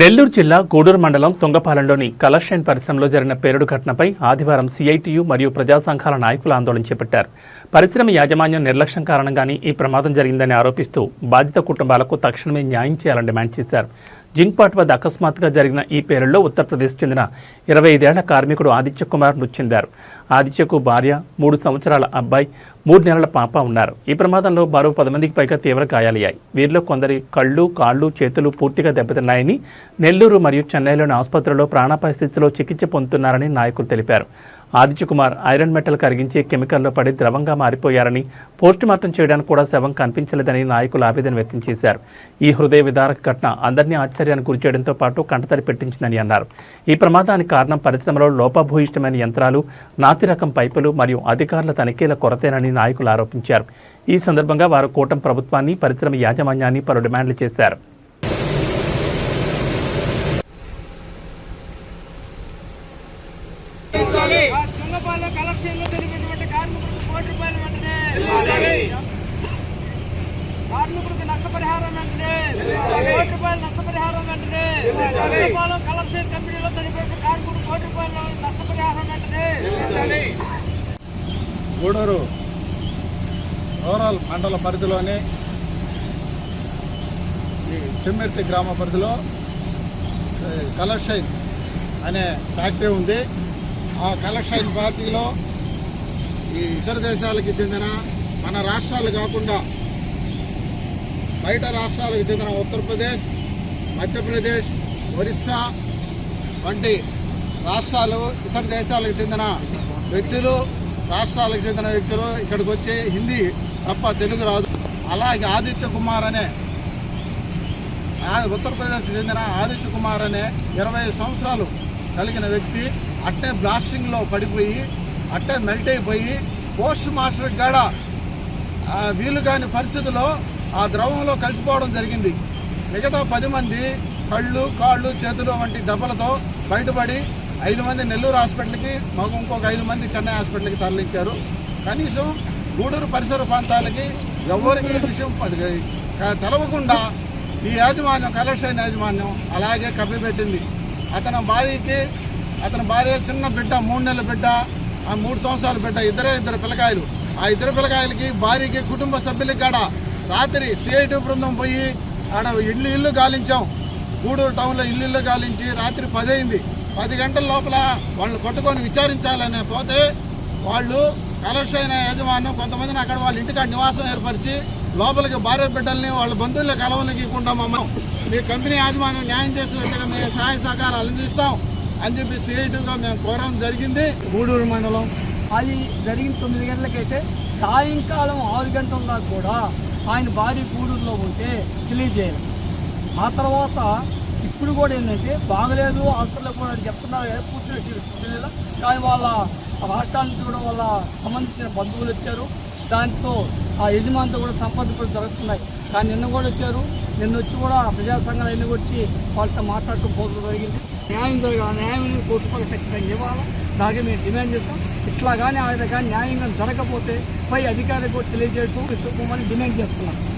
నెల్లూరు జిల్లా గూడూరు మండలం తుంగపాలెంలోని కలర్షైన్ పరిశ్రమలో జరిగిన పేరుడు ఘటనపై ఆదివారం సిఐటియు మరియు ప్రజా సంఘాల నాయకులు ఆందోళన చేపట్టారు. పరిశ్రమ యాజమాన్యం నిర్లక్ష్యం కారణంగానే ఈ ప్రమాదం జరిగిందని ఆరోపిస్తూ బాధిత కుటుంబాలకు తక్షణమే న్యాయం చేయాలని డిమాండ్ చేశారు. జింక్పాట్ వద్ద అకస్మాత్తుగా జరిగిన ఈ పేలుల్లో ఉత్తరప్రదేశ్ చెందిన ఇరవై ఐదేళ్ళ కార్మికుడు ఆదిత్య కుమార్ మృతి చెందారు ఆదిత్యకు భార్య మూడు సంవత్సరాల అబ్బాయి మూడు నెలల పాప ఉన్నారు. ఈ ప్రమాదంలో మరో పది మందికి పైగా తీవ్ర గాయాలయ్యాయి. వీరిలో కొందరి కళ్ళు కాళ్ళు చేతులు పూర్తిగా దెబ్బతిన్నాయని నెల్లూరు మరియు చెన్నైలోని ఆసుపత్రిలో ప్రాణాపాయ స్థితిలో చికిత్స పొందుతున్నారని నాయకులు తెలిపారు. ఆదిత్య కుమార్ ఐరన్ మెటల్ కరిగించే కెమికల్లో పడి ద్రవంగా మారిపోయారని పోస్టుమార్టం చేయడానికి కూడా శవం కనిపించలేదని నాయకులు ఆవేదన వ్యక్తం చేశారు. ఈ హృదయ విదారక ఘటన అందరినీ ఆశ్చర్యానికి గురిచేయడంతో పాటు కంటతడి పెట్టించిందని అన్నారు. ఈ ప్రమాదానికి కారణం పరిశ్రమలో లోపభూయిష్టమైన యంత్రాలు నాతి రకం పైపులు మరియు అధికారుల తనిఖీల కొరతేనని నాయకులు ఆరోపించారు. ఈ సందర్భంగా వారు కూటమి ప్రభుత్వాన్ని పరిశ్రమ యాజమాన్యాన్ని పలు డిమాండ్లు చేశారు. దొంగపాలెం కలెక్షన్లో జరిగినటువంటి కార్మికులకు కోటి రూపాయలు వెంటనే. కార్మికులకు నష్టపరిహారం వెంటనే. కోటి రూపాయలు నష్టపరిహారం వెంటనే. దొంగపాలెం కలెక్షన్ కంపెనీలో చనిపోయిన కార్మికుడు కోటి రూపాయలు నష్టపరిహారం వెంటనే. గూడూరు రూరల్ మండల పరిధిలోని ఈ చెమ్మెర్తి గ్రామ పరిధిలో ఏ, కలర్షైన్ అనే ఫ్యాక్టరీ ఉంది. ఆ కలెక్షన్ పార్టీలో ఈ ఇతర దేశాలకు చెందిన మన రాష్ట్రాలు కాకుండా బయట రాష్ట్రాలకు చెందిన ఉత్తరప్రదేశ్ మధ్యప్రదేశ్ ఒరిస్సా వంటి రాష్ట్రాలు ఇతర దేశాలకు చెందిన వ్యక్తులు రాష్ట్రాలకు చెందిన వ్యక్తులు ఇక్కడికి వచ్చి హిందీ తప్ప తెలుగు రాదు. అలాగే ఆదిత్య కుమార్ అనే ఉత్తరప్రదేశ్ చెందిన ఆదిత్య కుమార్ అనే ఇరవై సంవత్సరాలు కలిగిన వ్యక్తి అట్టే బ్లాస్టింగ్లో పడిపోయి అట్టే మెల్ట్ అయిపోయి పోస్ట్ మాస్టర్ కాడ వీలు కాని పరిస్థితిలో ఆ ద్రవంలో కలిసిపోవడం జరిగింది. మిగతా పది మంది కళ్ళు కాళ్ళు చేతులు వంటి దెబ్బలతో బయటపడి ఐదు మంది నెల్లూరు హాస్పిటల్కి మాకు ఇంకొక ఐదు మంది చెన్నై హాస్పిటల్కి తరలించారు. కనీసం గూడూరు పరిసర ప్రాంతాలకి ఎవరికి విషయం తెలవకుండా ఈ యాజమాన్యం కలెక్షన్ యాజమాన్యం అలాగే కప్పిపెట్టింది. అతని భార్యకి అతని భార్య చిన్న బిడ్డ మూడు నెలల బిడ్డ ఆ మూడు సంవత్సరాల బిడ్డ ఇద్దరే ఇద్దరు పిల్లకాయలు. ఆ ఇద్దరు పిల్లకాయలకి భార్యకి కుటుంబ సభ్యులకి కాడ రాత్రి సిఐటి బృందం పోయి ఆడ ఇల్లు ఇల్లు గాలించాం. గూడూరు టౌన్లో ఇల్లు ఇల్లు గాలించి రాత్రి పది అయింది. పది గంటల లోపల వాళ్ళు కొట్టుకొని విచారించాలనే పోతే వాళ్ళు కలర్షైన యజమాను కొంతమందిని అక్కడ వాళ్ళ ఇంటికాడ నివాసం ఏర్పరిచి లోపలికి భార్య బిడ్డల్ని వాళ్ళ బంధువుల కలవనికుండా మమ్మల్ని మీ కంపెనీ యాజమాన్యం న్యాయం చేసే మేము సహాయ సహకారాలు అందిస్తాం అని చెప్పి సిఐటిగా మేము కోరడం జరిగింది. గూడూరు మండలం అది జరిగిన తొమ్మిది గంటలకైతే సాయంకాలం ఆరు గంటల దాకా కూడా ఆయన భార్య గూడూరులో ఉంటే తెలియజేయాలి. ఆ తర్వాత ఇప్పుడు కూడా ఏంటంటే బాగలేదు హాస్పిటల్లో కూడా చెప్తున్నారు పూర్తి కానీ వాళ్ళ రాష్ట్రానికి కూడా వాళ్ళ సంబంధించిన బంధువులు వచ్చారు. దాంతో ఆ యజమానితో కూడా సంపాదనలు జరుగుతున్నాయి. కానీ నిన్న కూడా వచ్చారు. నిన్న వచ్చి కూడా ప్రజా సంఘాలు అన్ని వచ్చి వాళ్ళతో మాట్లాడుతూ పోవడం జరిగింది. న్యాయం జరగాలి. న్యాయం కోర్టు పక్క ఖచ్చితంగా ఇవ్వాలి. దానికి మేము డిమాండ్ చేస్తాం. ఇట్లా కానీ ఆయన కానీ న్యాయంగా జరగకపోతే పై అధికారులకు కూడా తెలియజేస్తూ డిమాండ్ చేస్తున్నాం